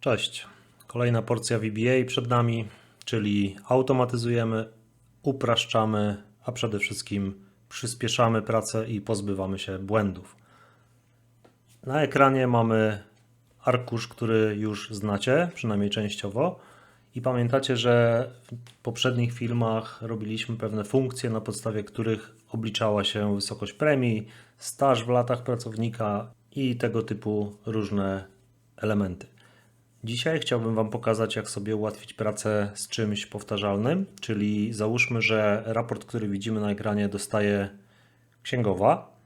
Cześć. Kolejna porcja VBA przed nami, czyli automatyzujemy, upraszczamy, a przede wszystkim przyspieszamy pracę i pozbywamy się błędów. Na ekranie mamy arkusz, który już znacie, przynajmniej częściowo. I pamiętacie, że w poprzednich filmach robiliśmy pewne funkcje, na podstawie których obliczała się wysokość premii, staż w latach pracownika i tego typu różne elementy. Dzisiaj chciałbym Wam pokazać, jak sobie ułatwić pracę z czymś powtarzalnym, czyli załóżmy, że raport, który widzimy na ekranie, dostaje księgowa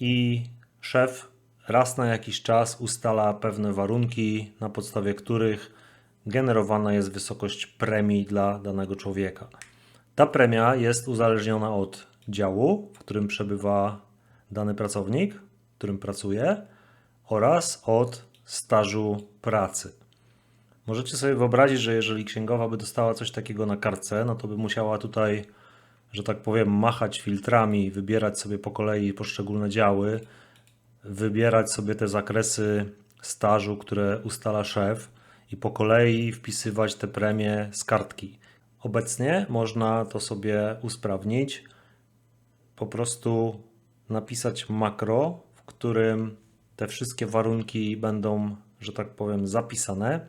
i szef raz na jakiś czas ustala pewne warunki, na podstawie których generowana jest wysokość premii dla danego człowieka. Ta premia jest uzależniona od działu, w którym przebywa dany pracownik, w którym pracuje, oraz od stażu pracy. Możecie sobie wyobrazić, że jeżeli księgowa by dostała coś takiego na kartce, no to by musiała tutaj, że tak powiem, machać filtrami, wybierać sobie po kolei poszczególne działy, wybierać sobie te zakresy stażu, które ustala szef i po kolei wpisywać te premie z kartki. Obecnie można to sobie usprawnić, po prostu napisać makro, w którym te wszystkie warunki będą, że tak powiem, zapisane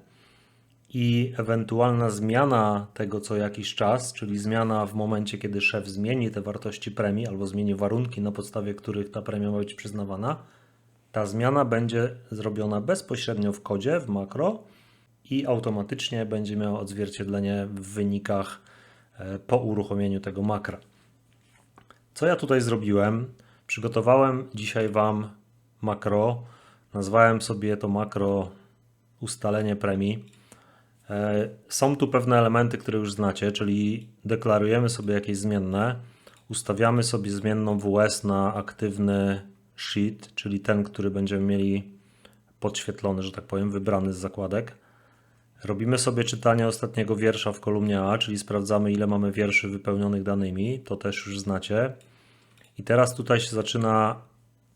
i ewentualna zmiana tego co jakiś czas, czyli zmiana w momencie, kiedy szef zmieni te wartości premii albo zmieni warunki, na podstawie których ta premia ma być przyznawana, ta zmiana będzie zrobiona bezpośrednio w kodzie, w makro i automatycznie będzie miała odzwierciedlenie w wynikach e, po uruchomieniu tego makra. Co ja tutaj zrobiłem? Przygotowałem dzisiaj Wam makro. Nazwałem sobie to makro ustalenie premii. E, Są tu pewne elementy, które już znacie, czyli deklarujemy sobie jakieś zmienne, ustawiamy sobie zmienną WS na aktywny sheet, czyli ten, który będziemy mieli podświetlony, że tak powiem, wybrany z zakładek. Robimy sobie czytanie ostatniego wiersza w kolumnie A, czyli sprawdzamy, ile mamy wierszy wypełnionych danymi. To też już znacie. I teraz tutaj się zaczyna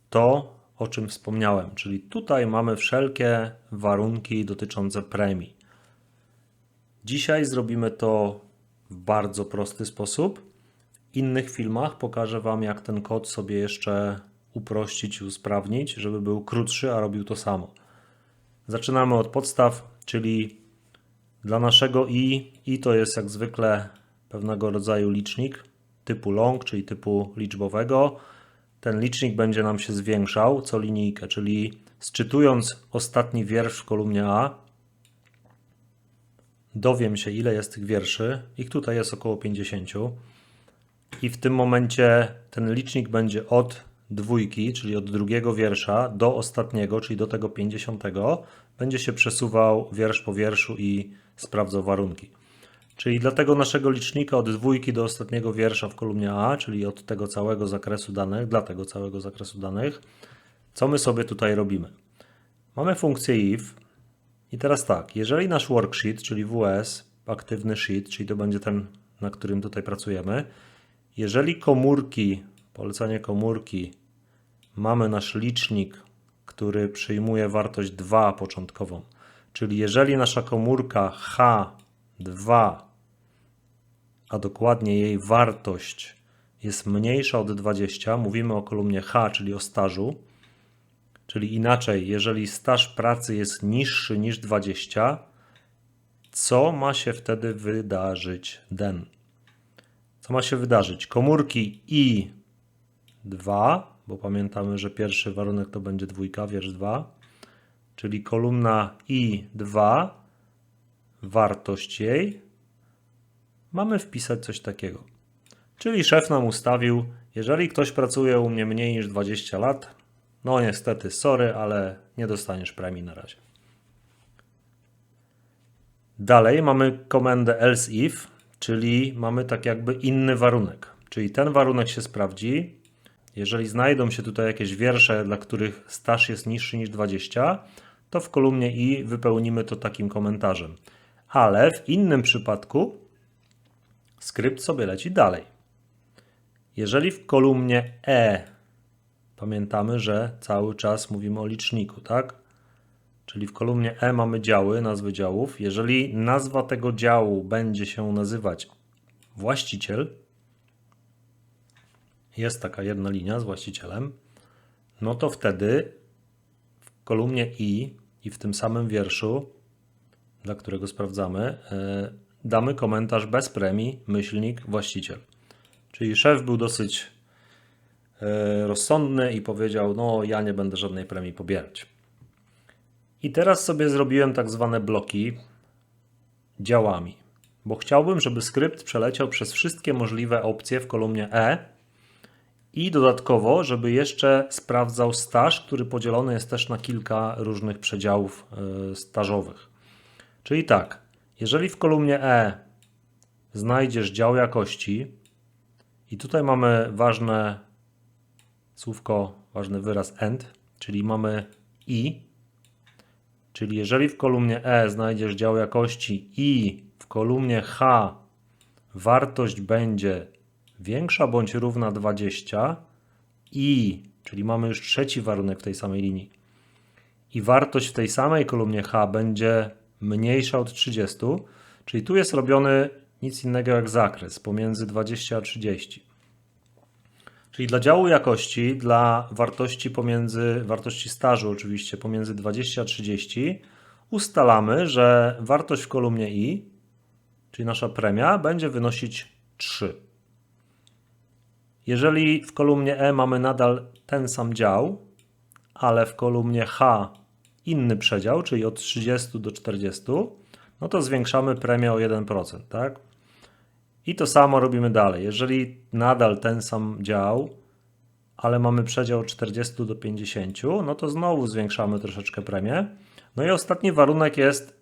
to, o czym wspomniałem, czyli tutaj mamy wszelkie warunki dotyczące premii. Dzisiaj zrobimy to w bardzo prosty sposób. W innych filmach pokażę Wam, jak ten kod sobie jeszcze uprościć i usprawnić, żeby był krótszy, a robił to samo. Zaczynamy od podstaw, czyli dla naszego i, i to jest jak zwykle pewnego rodzaju licznik typu long, czyli typu liczbowego. Ten licznik będzie nam się zwiększał co linijkę, czyli sczytując ostatni wiersz w kolumnie A, dowiem się, ile jest tych wierszy. Ich tutaj jest około 50. I w tym momencie ten licznik będzie od dwójki, czyli od drugiego wiersza do ostatniego, czyli do tego 50, będzie się przesuwał wiersz po wierszu i sprawdzał warunki. Czyli dla tego naszego licznika od dwójki do ostatniego wiersza w kolumnie A, czyli od tego całego zakresu danych, dla tego całego zakresu danych, co my sobie tutaj robimy? Mamy funkcję if i teraz tak, jeżeli nasz worksheet, czyli WS, aktywny sheet, czyli to będzie ten, na którym tutaj pracujemy, jeżeli komórki, polecenie komórki, mamy nasz licznik, który przyjmuje wartość 2 początkową, czyli jeżeli nasza komórka H2, a dokładnie jej wartość jest mniejsza od 20, mówimy o kolumnie H, czyli o stażu, czyli inaczej, jeżeli staż pracy jest niższy niż 20, co ma się wtedy wydarzyć? Den. Co ma się wydarzyć? Komórki I2, bo pamiętamy, że pierwszy warunek to będzie dwójka, wiersz 2, czyli kolumna I2, wartość jej, mamy wpisać coś takiego. Czyli szef nam ustawił, jeżeli ktoś pracuje u mnie mniej niż 20 lat, no niestety, sorry, ale nie dostaniesz premii na razie. Dalej mamy komendę else if, czyli mamy tak jakby inny warunek. Czyli ten warunek się sprawdzi, jeżeli znajdą się tutaj jakieś wiersze, dla których staż jest niższy niż 20, to w kolumnie i wypełnimy to takim komentarzem. Ale w innym przypadku skrypt sobie leci dalej. Jeżeli w kolumnie E pamiętamy, że cały czas mówimy o liczniku, tak? czyli w kolumnie E mamy działy, nazwy działów. Jeżeli nazwa tego działu będzie się nazywać właściciel, jest taka jedna linia z właścicielem, no to wtedy w kolumnie I i w tym samym wierszu, dla którego sprawdzamy, e, damy komentarz bez premii, myślnik, właściciel. Czyli szef był dosyć e, rozsądny i powiedział: No, ja nie będę żadnej premii pobierać. I teraz sobie zrobiłem tak zwane bloki działami, bo chciałbym, żeby skrypt przeleciał przez wszystkie możliwe opcje w kolumnie E i dodatkowo, żeby jeszcze sprawdzał staż, który podzielony jest też na kilka różnych przedziałów e, stażowych. Czyli tak, jeżeli w kolumnie E znajdziesz dział jakości, i tutaj mamy ważne słówko, ważny wyraz end, czyli mamy i, czyli jeżeli w kolumnie E znajdziesz dział jakości i w kolumnie H wartość będzie większa bądź równa 20 i, czyli mamy już trzeci warunek w tej samej linii, i wartość w tej samej kolumnie H będzie mniejsza od 30, czyli tu jest robiony nic innego jak zakres pomiędzy 20 a 30. Czyli dla działu jakości, dla wartości pomiędzy, wartości stażu oczywiście pomiędzy 20 a 30, ustalamy, że wartość w kolumnie i, czyli nasza premia, będzie wynosić 3. Jeżeli w kolumnie E mamy nadal ten sam dział, ale w kolumnie H inny przedział, czyli od 30 do 40, no to zwiększamy premię o 1%, tak? I to samo robimy dalej. Jeżeli nadal ten sam dział, ale mamy przedział od 40 do 50, no to znowu zwiększamy troszeczkę premię. No i ostatni warunek jest,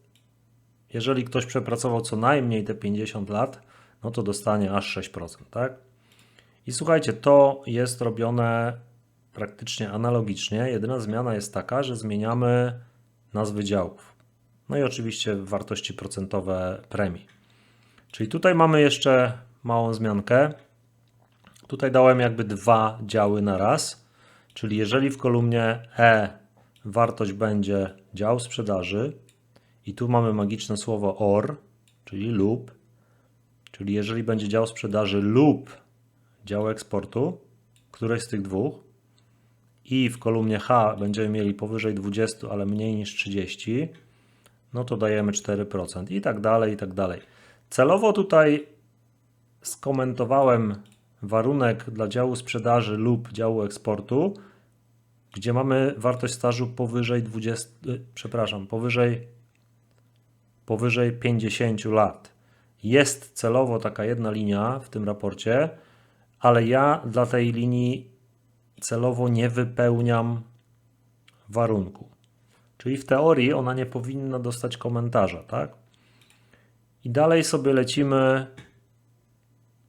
jeżeli ktoś przepracował co najmniej te 50 lat, no to dostanie aż 6%, tak? I słuchajcie, to jest robione praktycznie analogicznie. Jedyna zmiana jest taka, że zmieniamy nazwy działów. No i oczywiście wartości procentowe premii. Czyli tutaj mamy jeszcze małą zmiankę. Tutaj dałem jakby dwa działy na raz. Czyli jeżeli w kolumnie E wartość będzie dział sprzedaży i tu mamy magiczne słowo OR, czyli lub, czyli jeżeli będzie dział sprzedaży lub dział eksportu, któreś z tych dwóch, i w kolumnie H będziemy mieli powyżej 20, ale mniej niż 30, no to dajemy 4% i tak dalej, i tak dalej. Celowo tutaj skomentowałem warunek dla działu sprzedaży lub działu eksportu, gdzie mamy wartość stażu powyżej 20, y, przepraszam, powyżej, powyżej 50 lat. Jest celowo taka jedna linia w tym raporcie, ale ja dla tej linii celowo nie wypełniam warunku. Czyli w teorii ona nie powinna dostać komentarza, tak? I dalej sobie lecimy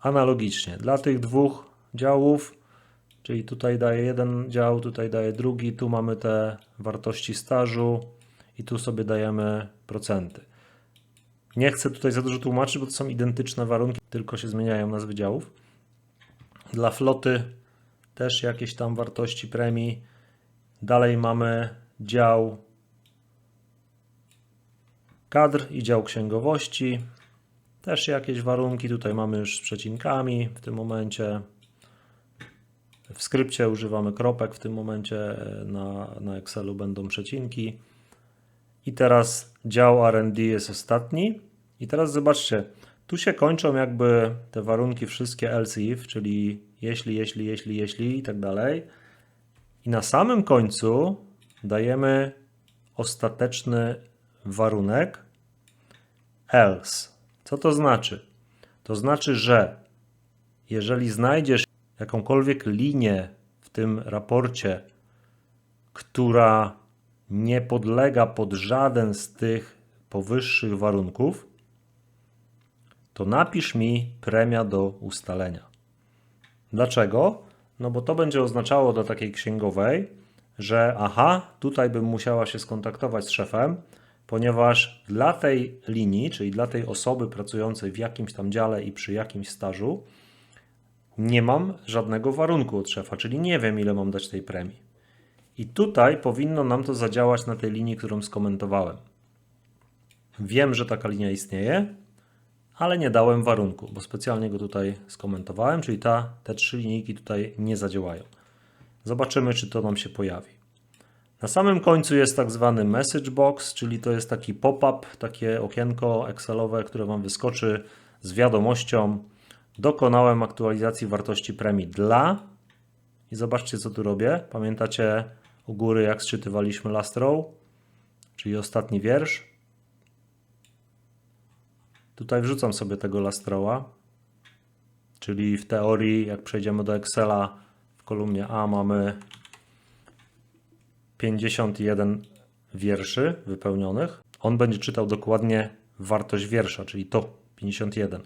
analogicznie. Dla tych dwóch działów, czyli tutaj daje jeden dział, tutaj daje drugi, tu mamy te wartości stażu i tu sobie dajemy procenty. Nie chcę tutaj za dużo tłumaczyć, bo to są identyczne warunki, tylko się zmieniają nazwy działów. Dla floty też jakieś tam wartości premii. Dalej mamy dział kadr i dział księgowości. Też jakieś warunki. Tutaj mamy już z przecinkami w tym momencie. W skrypcie używamy kropek w tym momencie. Na, na Excelu będą przecinki. I teraz dział RD jest ostatni. I teraz zobaczcie, tu się kończą jakby te warunki wszystkie else if, czyli jeśli, jeśli, jeśli, jeśli i tak dalej. I na samym końcu dajemy ostateczny warunek else. Co to znaczy? To znaczy, że jeżeli znajdziesz jakąkolwiek linię w tym raporcie, która nie podlega pod żaden z tych powyższych warunków, to napisz mi premia do ustalenia. Dlaczego? No bo to będzie oznaczało dla takiej księgowej, że aha, tutaj bym musiała się skontaktować z szefem, ponieważ dla tej linii, czyli dla tej osoby pracującej w jakimś tam dziale i przy jakimś stażu, nie mam żadnego warunku od szefa, czyli nie wiem, ile mam dać tej premii. I tutaj powinno nam to zadziałać na tej linii, którą skomentowałem. Wiem, że taka linia istnieje, ale nie dałem warunku, bo specjalnie go tutaj skomentowałem, czyli ta, te trzy linijki tutaj nie zadziałają. Zobaczymy, czy to nam się pojawi. Na samym końcu jest tak zwany message box, czyli to jest taki pop-up, takie okienko Excelowe, które Wam wyskoczy z wiadomością dokonałem aktualizacji wartości premii dla i zobaczcie co tu robię. Pamiętacie u góry jak sczytywaliśmy last row, czyli ostatni wiersz. Tutaj wrzucam sobie tego last rowa, czyli w teorii jak przejdziemy do Excela w kolumnie A mamy 51 wierszy wypełnionych. On będzie czytał dokładnie wartość wiersza, czyli to 51.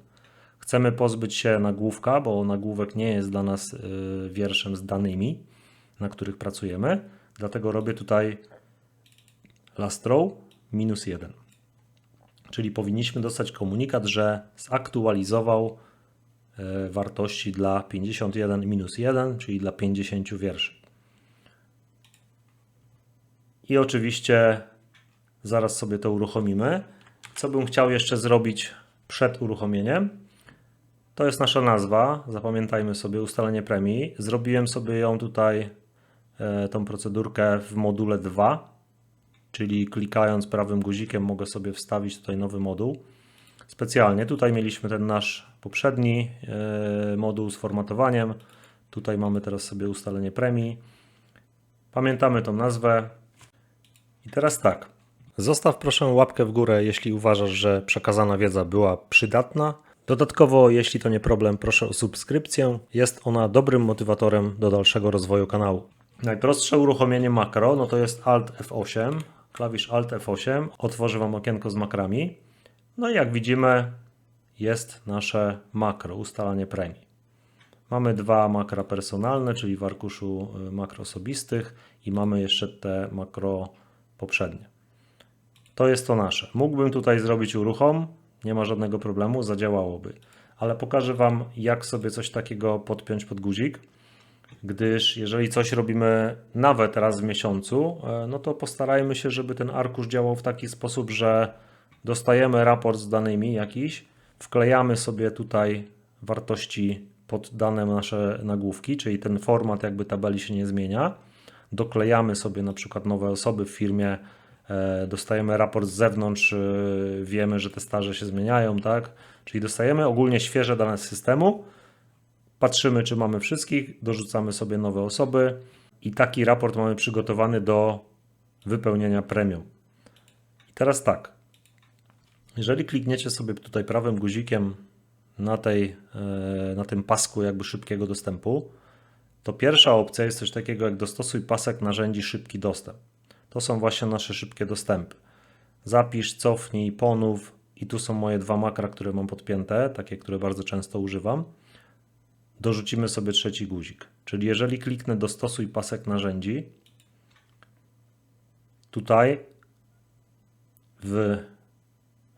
Chcemy pozbyć się nagłówka, bo nagłówek nie jest dla nas y, wierszem z danymi, na których pracujemy. Dlatego robię tutaj last row minus 1. Czyli powinniśmy dostać komunikat, że zaktualizował y, wartości dla 51 minus 1, czyli dla 50 wierszy. I oczywiście zaraz sobie to uruchomimy. Co bym chciał jeszcze zrobić przed uruchomieniem? To jest nasza nazwa. Zapamiętajmy sobie ustalenie premii. Zrobiłem sobie ją tutaj, e, tą procedurkę w module 2, czyli klikając prawym guzikiem mogę sobie wstawić tutaj nowy moduł. Specjalnie tutaj mieliśmy ten nasz poprzedni e, moduł z formatowaniem. Tutaj mamy teraz sobie ustalenie premii. Pamiętamy tą nazwę. I teraz tak. Zostaw proszę łapkę w górę, jeśli uważasz, że przekazana wiedza była przydatna. Dodatkowo, jeśli to nie problem, proszę o subskrypcję. Jest ona dobrym motywatorem do dalszego rozwoju kanału. Najprostsze uruchomienie makro no to jest Alt F8. Klawisz Alt F8 otworzy Wam okienko z makrami. No i jak widzimy, jest nasze makro, ustalanie premii. Mamy dwa makra personalne, czyli w arkuszu y, makro osobistych i mamy jeszcze te makro poprzednie. To jest to nasze. Mógłbym tutaj zrobić uruchom, nie ma żadnego problemu, zadziałałoby. Ale pokażę Wam, jak sobie coś takiego podpiąć pod guzik, gdyż jeżeli coś robimy nawet raz w miesiącu, e, no to postarajmy się, żeby ten arkusz działał w taki sposób, że dostajemy raport z danymi jakiś, wklejamy sobie tutaj wartości pod dane nasze nagłówki, czyli ten format jakby tabeli się nie zmienia. Doklejamy sobie na przykład nowe osoby w firmie, E, dostajemy raport z zewnątrz, e, wiemy, że te staże się zmieniają, tak? Czyli dostajemy ogólnie świeże dane z systemu, patrzymy, czy mamy wszystkich, dorzucamy sobie nowe osoby i taki raport mamy przygotowany do wypełnienia premium. I teraz tak, jeżeli klikniecie sobie tutaj prawym guzikiem na, tej, e, na tym pasku jakby szybkiego dostępu, to pierwsza opcja jest coś takiego jak dostosuj pasek narzędzi szybki dostęp. To są właśnie nasze szybkie dostępy. Zapisz, cofnij, ponów i tu są moje dwa makra, które mam podpięte, takie, które bardzo często używam. Dorzucimy sobie trzeci guzik. Czyli jeżeli kliknę dostosuj pasek narzędzi, tutaj w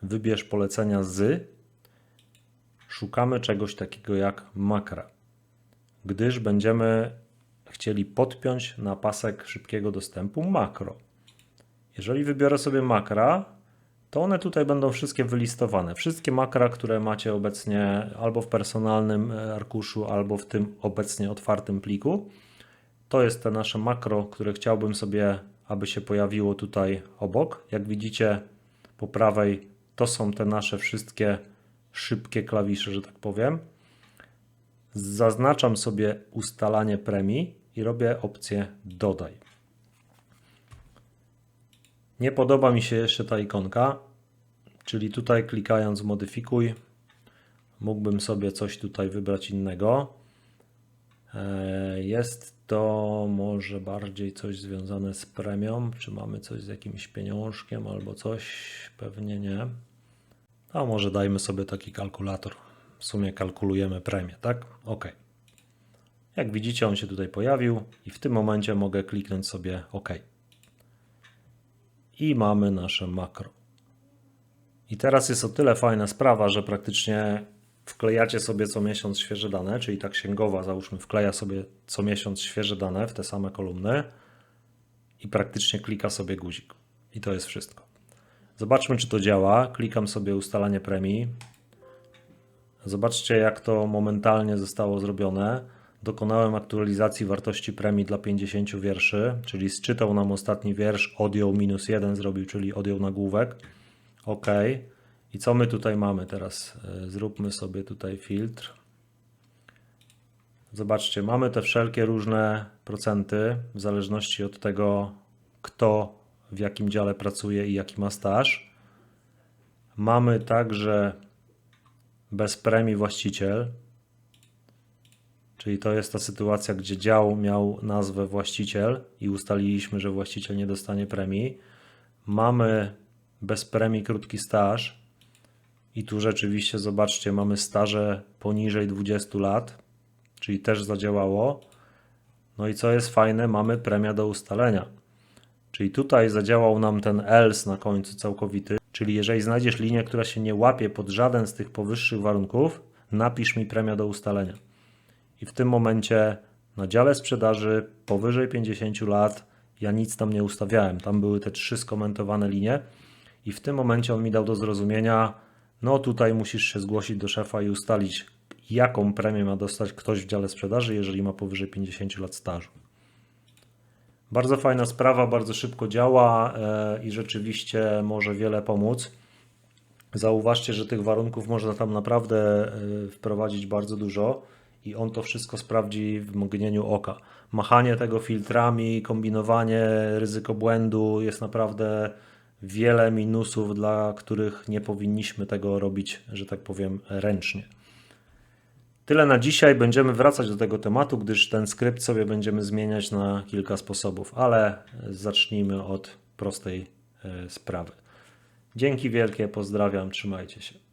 wybierz polecenia z szukamy czegoś takiego jak makra, gdyż będziemy chcieli podpiąć na pasek szybkiego dostępu makro. Jeżeli wybiorę sobie makra, to one tutaj będą wszystkie wylistowane. Wszystkie makra, które macie obecnie albo w personalnym e, arkuszu, albo w tym obecnie otwartym pliku. To jest te nasze makro, które chciałbym sobie, aby się pojawiło tutaj obok. Jak widzicie po prawej, to są te nasze wszystkie szybkie klawisze, że tak powiem. Zaznaczam sobie ustalanie premii i robię opcję dodaj. Nie podoba mi się jeszcze ta ikonka, czyli tutaj klikając modyfikuj, mógłbym sobie coś tutaj wybrać innego. E, jest to może bardziej coś związane z premią, czy mamy coś z jakimś pieniążkiem albo coś, pewnie nie. A może dajmy sobie taki kalkulator. W sumie kalkulujemy premię, tak? OK. Jak widzicie, on się tutaj pojawił i w tym momencie mogę kliknąć sobie OK. I mamy nasze makro. I teraz jest o tyle fajna sprawa, że praktycznie wklejacie sobie co miesiąc świeże dane, czyli ta księgowa, załóżmy, wkleja sobie co miesiąc świeże dane w te same kolumny. i praktycznie klika sobie guzik. I to jest wszystko. Zobaczmy, czy to działa. Klikam sobie ustalanie premii. Zobaczcie, jak to momentalnie zostało zrobione. Dokonałem aktualizacji wartości premii dla 50 wierszy, czyli zczytał nam ostatni wiersz, odjął minus jeden zrobił, czyli odjął nagłówek. OK. I co my tutaj mamy teraz? E, Zróbmy sobie tutaj filtr. Zobaczcie, mamy te wszelkie różne procenty w zależności od tego, kto w jakim dziale pracuje i jaki ma staż. Mamy także bez premii właściciel, czyli to jest ta sytuacja, gdzie dział miał nazwę właściciel i ustaliliśmy, że właściciel nie dostanie premii. Mamy bez premii krótki staż i tu rzeczywiście zobaczcie, mamy staże poniżej 20 lat, czyli też zadziałało. No i co jest fajne, mamy premia do ustalenia. Czyli tutaj zadziałał nam ten else na końcu całkowity, czyli jeżeli znajdziesz linię, która się nie łapie pod żaden z tych powyższych warunków, napisz mi premia do ustalenia. I w tym momencie na dziale sprzedaży powyżej 50 lat ja nic tam nie ustawiałem. Tam były te trzy skomentowane linie i w tym momencie on mi dał do zrozumienia, no tutaj musisz się zgłosić do szefa i ustalić, jaką premię ma dostać ktoś w dziale sprzedaży, jeżeli ma powyżej 50 lat stażu. Bardzo fajna sprawa, bardzo szybko działa e, i rzeczywiście może wiele pomóc. Zauważcie, że tych warunków można tam naprawdę e, wprowadzić bardzo dużo i on to wszystko sprawdzi w mgnieniu oka. Machanie tego filtrami, kombinowanie, ryzyko błędu jest naprawdę wiele minusów, dla których nie powinniśmy tego robić, że tak powiem, ręcznie. Tyle na dzisiaj. Będziemy wracać do tego tematu, gdyż ten skrypt sobie będziemy zmieniać na kilka sposobów, ale zacznijmy od prostej e, sprawy. Dzięki wielkie, pozdrawiam, trzymajcie się.